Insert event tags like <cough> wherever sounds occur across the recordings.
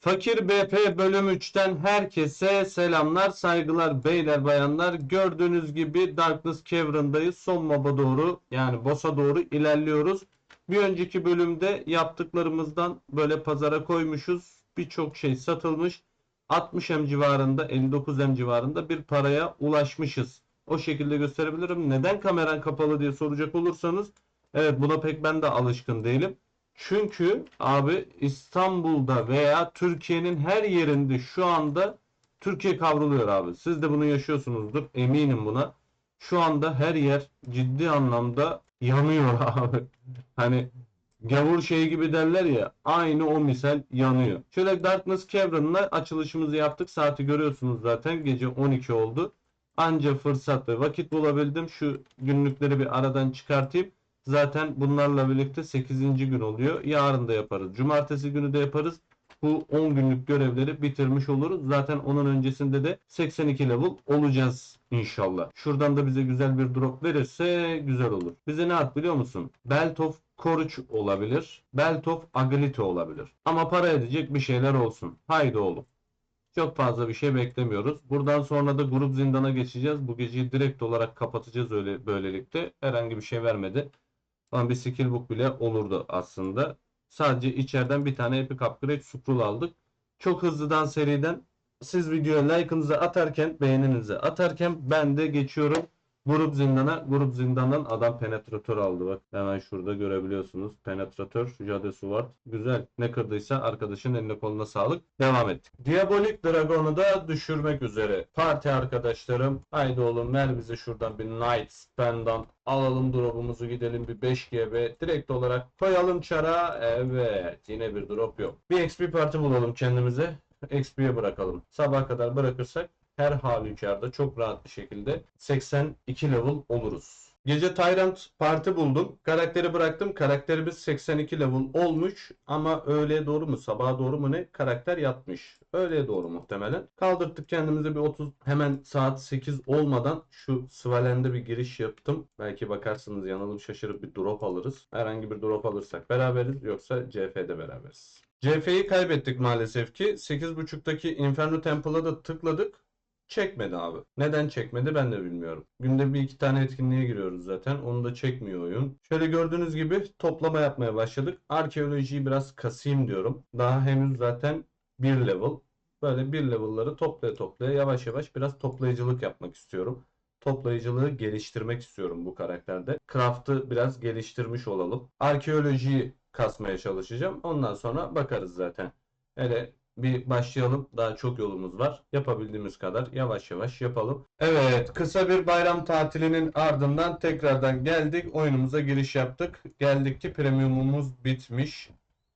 Fakir BP bölüm 3'ten herkese selamlar, saygılar beyler bayanlar. Gördüğünüz gibi Darkness Cavern'dayız. Son moba doğru yani boss'a doğru ilerliyoruz. Bir önceki bölümde yaptıklarımızdan böyle pazara koymuşuz. Birçok şey satılmış. 60 M civarında, 59 M civarında bir paraya ulaşmışız. O şekilde gösterebilirim. Neden kameran kapalı diye soracak olursanız evet buna pek ben de alışkın değilim. Çünkü abi İstanbul'da veya Türkiye'nin her yerinde şu anda Türkiye kavruluyor abi. Siz de bunu yaşıyorsunuzdur. Eminim buna. Şu anda her yer ciddi anlamda yanıyor <laughs> abi. Hani gavur şey gibi derler ya aynı o misal yanıyor. Şöyle Darkness Cavern'la açılışımızı yaptık. Saati görüyorsunuz zaten. Gece 12 oldu. Anca fırsat ve vakit bulabildim. Şu günlükleri bir aradan çıkartayım. Zaten bunlarla birlikte 8. gün oluyor. Yarın da yaparız. Cumartesi günü de yaparız. Bu 10 günlük görevleri bitirmiş oluruz. Zaten onun öncesinde de 82 level olacağız inşallah. Şuradan da bize güzel bir drop verirse güzel olur. Bize ne at biliyor musun? Belt of Courage olabilir. Belt of Agility olabilir. Ama para edecek bir şeyler olsun. Haydi oğlum. Çok fazla bir şey beklemiyoruz. Buradan sonra da grup zindana geçeceğiz. Bu geceyi direkt olarak kapatacağız öyle böylelikle. Herhangi bir şey vermedi. Ama bir skill book bile olurdu aslında. Sadece içeriden bir tane epic upgrade scroll aldık. Çok hızlıdan seriden siz videoya like'ınızı atarken, beğeninizi atarken ben de geçiyorum grup zindana. Grup zindandan adam penetratör aldı bak. Hemen şurada görebiliyorsunuz. Penetratör, Jade Sword. Güzel. Ne kırdıysa arkadaşın eline koluna sağlık. Devam ettik. Diabolik Dragon'u da düşürmek üzere. Parti arkadaşlarım. Haydi oğlum ver bize şuradan bir Knight Spell'dan alalım drop'umuzu gidelim bir 5 GB direkt olarak koyalım çara. Evet yine bir drop yok. Bir XP parti bulalım kendimize. XP'ye bırakalım. Sabah kadar bırakırsak her halükarda çok rahat bir şekilde 82 level oluruz. Gece Tyrant parti buldum. Karakteri bıraktım. Karakterimiz 82 level olmuş ama öğleye doğru mu sabaha doğru mu ne karakter yatmış. Öğleye doğru muhtemelen. Kaldırttık kendimize bir 30 hemen saat 8 olmadan şu Svalen'de bir giriş yaptım. Belki bakarsınız yanılıp şaşırıp bir drop alırız. Herhangi bir drop alırsak beraberiz yoksa CF'de beraberiz. CF'yi kaybettik maalesef ki. 8.5'taki Inferno Temple'a da tıkladık. Çekmedi abi. Neden çekmedi ben de bilmiyorum. Günde bir iki tane etkinliğe giriyoruz zaten. Onu da çekmiyor oyun. Şöyle gördüğünüz gibi toplama yapmaya başladık. Arkeolojiyi biraz kasayım diyorum. Daha henüz zaten bir level. Böyle bir level'ları toplaya toplaya yavaş yavaş biraz toplayıcılık yapmak istiyorum. Toplayıcılığı geliştirmek istiyorum bu karakterde. Craft'ı biraz geliştirmiş olalım. Arkeolojiyi kasmaya çalışacağım. Ondan sonra bakarız zaten. Hele bir başlayalım. Daha çok yolumuz var. Yapabildiğimiz kadar yavaş yavaş yapalım. Evet, kısa bir bayram tatilinin ardından tekrardan geldik. Oyunumuza giriş yaptık. Geldik ki premiumumuz bitmiş.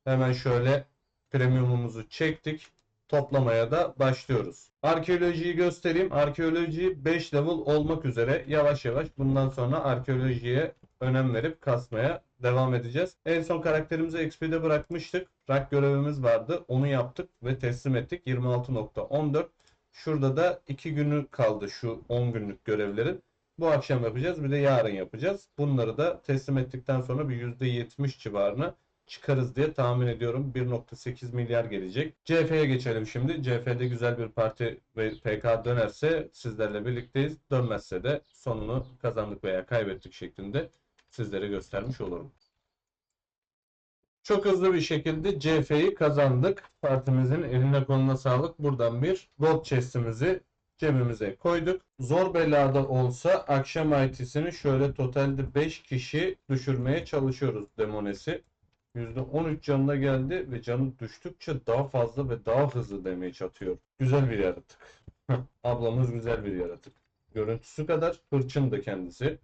Hemen şöyle premiumumuzu çektik. Toplamaya da başlıyoruz. Arkeolojiyi göstereyim. Arkeoloji 5 level olmak üzere yavaş yavaş bundan sonra arkeolojiye önem verip kasmaya devam edeceğiz. En son karakterimizi XP'de bırakmıştık. Rak görevimiz vardı. Onu yaptık ve teslim ettik. 26.14. Şurada da 2 günü kaldı şu 10 günlük görevlerin. Bu akşam yapacağız. Bir de yarın yapacağız. Bunları da teslim ettikten sonra bir %70 civarına çıkarız diye tahmin ediyorum. 1.8 milyar gelecek. CF'ye geçelim şimdi. CF'de güzel bir parti ve PK dönerse sizlerle birlikteyiz. Dönmezse de sonunu kazandık veya kaybettik şeklinde sizlere göstermiş olurum. Çok hızlı bir şekilde CF'yi kazandık. Partimizin eline koluna sağlık. Buradan bir gold chest'imizi cebimize koyduk. Zor belada olsa akşam IT'sini şöyle totalde 5 kişi düşürmeye çalışıyoruz demonesi. %13 canına geldi ve canı düştükçe daha fazla ve daha hızlı damage atıyor. Güzel bir yaratık. <laughs> Ablamız güzel bir yaratık. Görüntüsü kadar hırçın da kendisi.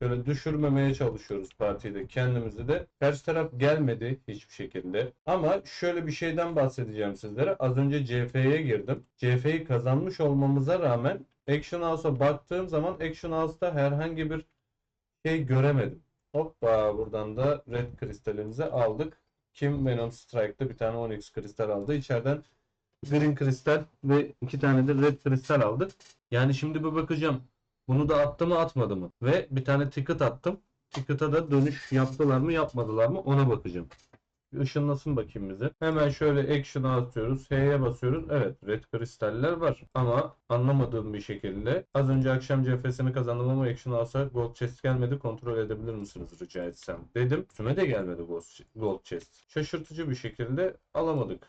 Böyle düşürmemeye çalışıyoruz partide kendimizi de. Karşı taraf gelmedi hiçbir şekilde. Ama şöyle bir şeyden bahsedeceğim sizlere. Az önce CF'ye girdim. CF'yi kazanmış olmamıza rağmen Action House'a baktığım zaman Action House'da herhangi bir şey göremedim. Hoppa buradan da red kristalimizi aldık. Kim Venom Strike'da bir tane Onyx kristal aldı. İçeriden green kristal ve iki tane de red kristal aldık. Yani şimdi bir bakacağım. Bunu da attı mı atmadı mı? Ve bir tane ticket attım. Ticket'a da dönüş yaptılar mı yapmadılar mı ona bakacağım. Bir ışınlasın bakayım bize. Hemen şöyle action'a atıyoruz. H'ye basıyoruz. Evet red kristaller var. Ama anlamadığım bir şekilde az önce akşam CFS'ini kazandım ama action alsa gold chest gelmedi. Kontrol edebilir misiniz rica etsem dedim. Üstüme de gelmedi gold chest. Şaşırtıcı bir şekilde alamadık.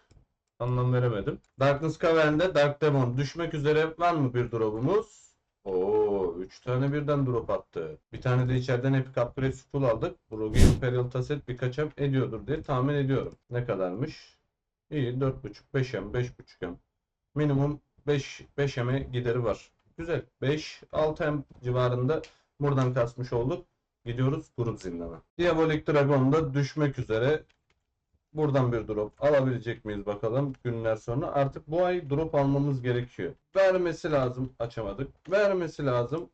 Anlam veremedim. Darkness Cavern'de Dark Demon düşmek üzere var mı bir drop'umuz? Oo, 3 tane birden drop attı. Bir tane de içeriden Epic Upgrade School aldık. Rogue Imperial Tasset birkaç em ediyordur diye tahmin ediyorum. Ne kadarmış? İyi 4.5 5M 5.5M. Minimum 5 5M'e gideri var. Güzel. 5 6M civarında buradan kasmış olduk. Gidiyoruz grup zindana. Diabolik Dragon da düşmek üzere. Buradan bir drop alabilecek miyiz bakalım günler sonra. Artık bu ay drop almamız gerekiyor. Vermesi lazım. Açamadık. Vermesi lazım.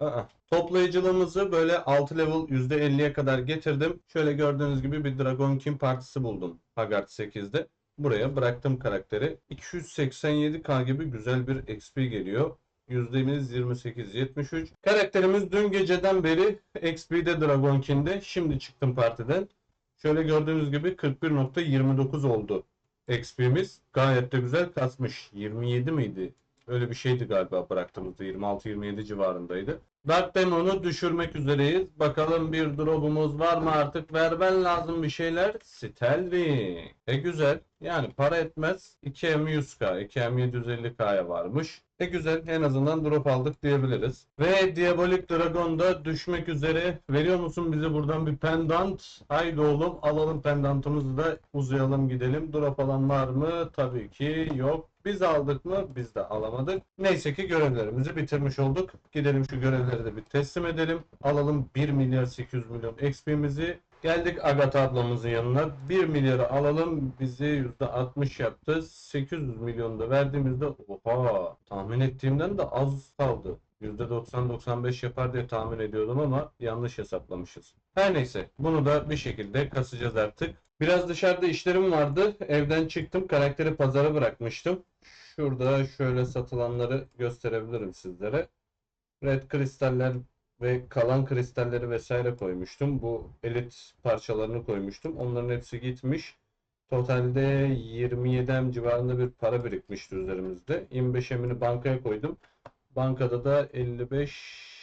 Aa. Toplayıcılığımızı böyle 6 level %50'ye kadar getirdim. Şöyle gördüğünüz gibi bir Dragon King partisi buldum. Haggard 8'de. Buraya bıraktım karakteri. 287k gibi güzel bir XP geliyor. Yüzdemiz 28-73. Karakterimiz dün geceden beri XP'de Dragon King'de. Şimdi çıktım partiden. Şöyle gördüğünüz gibi 41.29 oldu XP'miz. Gayet de güzel kasmış. 27 miydi? Öyle bir şeydi galiba bıraktığımızda. 26-27 civarındaydı. Dark Demon'u düşürmek üzereyiz. Bakalım bir drop'umuz var mı artık? Vermen lazım bir şeyler. Stelving. E güzel. Yani para etmez. 2M 100k, 2M 750k'ya varmış. E güzel. En azından drop aldık diyebiliriz. Ve Diabolik Dragon'da düşmek üzere. Veriyor musun bize buradan bir pendant? Haydi oğlum alalım pendantımızı da uzayalım gidelim. Drop alan var mı? Tabii ki yok. Biz aldık mı? Biz de alamadık. Neyse ki görevlerimizi bitirmiş olduk. Gidelim şu görevleri de bir teslim edelim. Alalım 1 milyar 800 milyon XP'mizi. Geldik Agatha ablamızın yanına. 1 milyarı alalım. Bizi %60 yaptı. 800 milyon da verdiğimizde oha tahmin ettiğimden de az kaldı. %90-95 yapar diye tahmin ediyordum ama yanlış hesaplamışız. Her neyse bunu da bir şekilde kasacağız artık. Biraz dışarıda işlerim vardı. Evden çıktım. Karakteri pazara bırakmıştım. Şurada şöyle satılanları gösterebilirim sizlere. Red kristaller ve kalan kristalleri vesaire koymuştum. Bu elit parçalarını koymuştum. Onların hepsi gitmiş. Totalde 27 em civarında bir para birikmişti üzerimizde. 25 emini bankaya koydum. Bankada da 55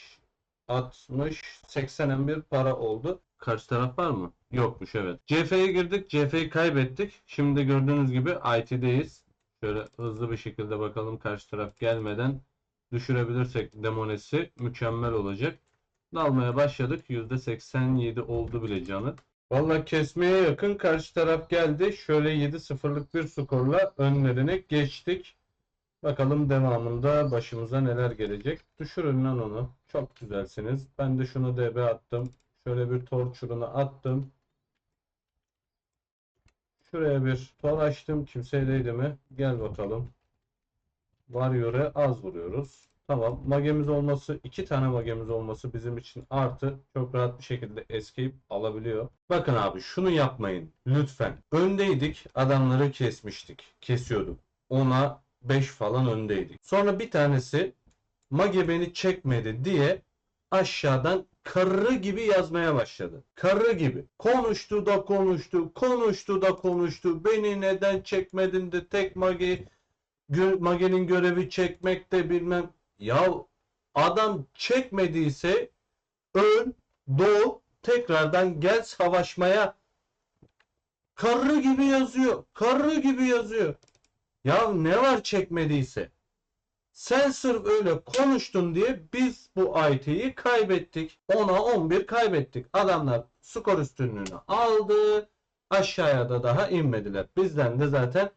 60 80 em bir para oldu. Karşı taraf var mı? Yokmuş evet. CF'ye girdik. CF'yi kaybettik. Şimdi gördüğünüz gibi IT'deyiz. Şöyle hızlı bir şekilde bakalım karşı taraf gelmeden düşürebilirsek demonesi mükemmel olacak. Dalmaya başladık. %87 oldu bile canı. Valla kesmeye yakın karşı taraf geldi. Şöyle 7-0'lık bir skorla önlerine geçtik. Bakalım devamında başımıza neler gelecek. Düşürün lan onu. Çok güzelsiniz. Ben de şunu DB attım. Şöyle bir torçurunu attım. Şuraya bir tor açtım. Kimseye değdi mi? Gel bakalım. Warrior'e az vuruyoruz. Tamam. Magemiz olması, iki tane magemiz olması bizim için artı. Çok rahat bir şekilde escape alabiliyor. Bakın abi şunu yapmayın. Lütfen. Öndeydik. Adamları kesmiştik. Kesiyorduk. Ona 5 falan öndeydik. Sonra bir tanesi mage beni çekmedi diye aşağıdan karı gibi yazmaya başladı. Karı gibi. Konuştu da konuştu, konuştu da konuştu. Beni neden çekmedin de tek mage gö- magenin görevi çekmek de bilmem. Ya adam çekmediyse öl, doğ, tekrardan gel savaşmaya. Karı gibi yazıyor. Karı gibi yazıyor. Ya ne var çekmediyse? Sen sırf öyle konuştun diye biz bu IT'yi kaybettik. 10'a 11 kaybettik. Adamlar skor üstünlüğünü aldı. Aşağıya da daha inmediler. Bizden de zaten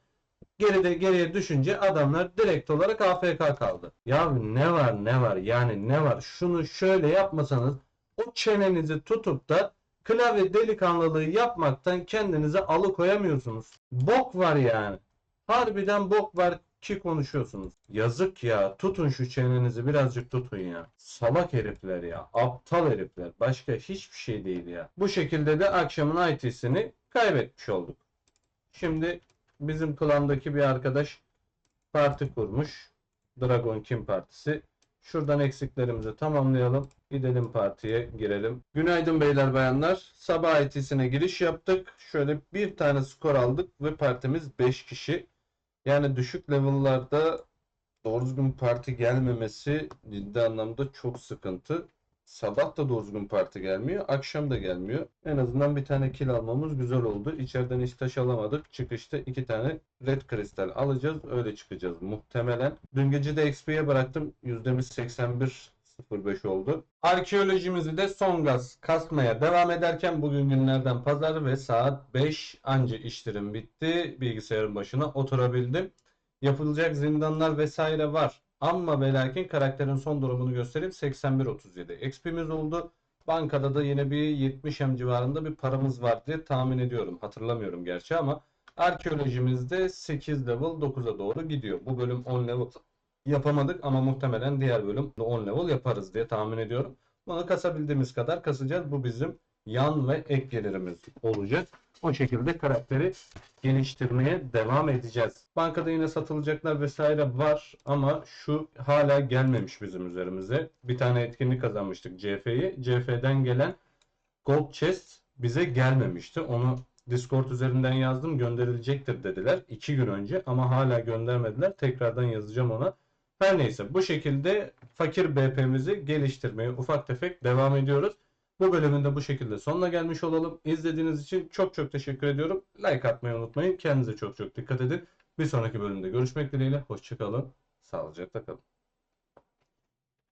geride geriye düşünce adamlar direkt olarak AFK kaldı. Ya ne var ne var yani ne var? Şunu şöyle yapmasanız o çenenizi tutup da klavye delikanlılığı yapmaktan kendinize alıkoyamıyorsunuz. Bok var yani. Harbiden bok var ki konuşuyorsunuz. Yazık ya. Tutun şu çenenizi birazcık tutun ya. Salak herifler ya. Aptal herifler. Başka hiçbir şey değil ya. Bu şekilde de akşamın IT'sini kaybetmiş olduk. Şimdi bizim klandaki bir arkadaş parti kurmuş. Dragon King partisi. Şuradan eksiklerimizi tamamlayalım. Gidelim partiye girelim. Günaydın beyler bayanlar. Sabah IT'sine giriş yaptık. Şöyle bir tane skor aldık ve partimiz 5 kişi. Yani düşük level'larda doğru düzgün parti gelmemesi ciddi anlamda çok sıkıntı. Sabah da doğru düzgün parti gelmiyor, akşam da gelmiyor. En azından bir tane kill almamız güzel oldu. İçeriden hiç taş alamadık. Çıkışta iki tane red kristal alacağız. Öyle çıkacağız muhtemelen. Dün gece de XP'ye bıraktım. %81 05 oldu. Arkeolojimizi de Songaz kasmaya devam ederken bugün günlerden pazar ve saat 5 anca işlerim bitti. Bilgisayarın başına oturabildim. Yapılacak zindanlar vesaire var. Ama ve lakin karakterin son durumunu göstereyim. 81.37 XP'miz oldu. Bankada da yine bir 70 M civarında bir paramız var diye tahmin ediyorum. Hatırlamıyorum gerçi ama arkeolojimizde 8 level 9'a doğru gidiyor. Bu bölüm 10 level yapamadık ama muhtemelen diğer bölüm de 10 level yaparız diye tahmin ediyorum. Bunu kasabildiğimiz kadar kasacağız. Bu bizim yan ve ek gelirimiz olacak. O şekilde karakteri geliştirmeye devam edeceğiz. Bankada yine satılacaklar vesaire var ama şu hala gelmemiş bizim üzerimize. Bir tane etkinlik kazanmıştık CF'yi. CF'den gelen Gold Chest bize gelmemişti. Onu Discord üzerinden yazdım gönderilecektir dediler 2 gün önce ama hala göndermediler. Tekrardan yazacağım ona. Her neyse bu şekilde fakir BP'mizi geliştirmeye ufak tefek devam ediyoruz. Bu bölümün de bu şekilde sonuna gelmiş olalım. İzlediğiniz için çok çok teşekkür ediyorum. Like atmayı unutmayın. Kendinize çok çok dikkat edin. Bir sonraki bölümde görüşmek dileğiyle. Hoşçakalın. Sağlıcakla kalın.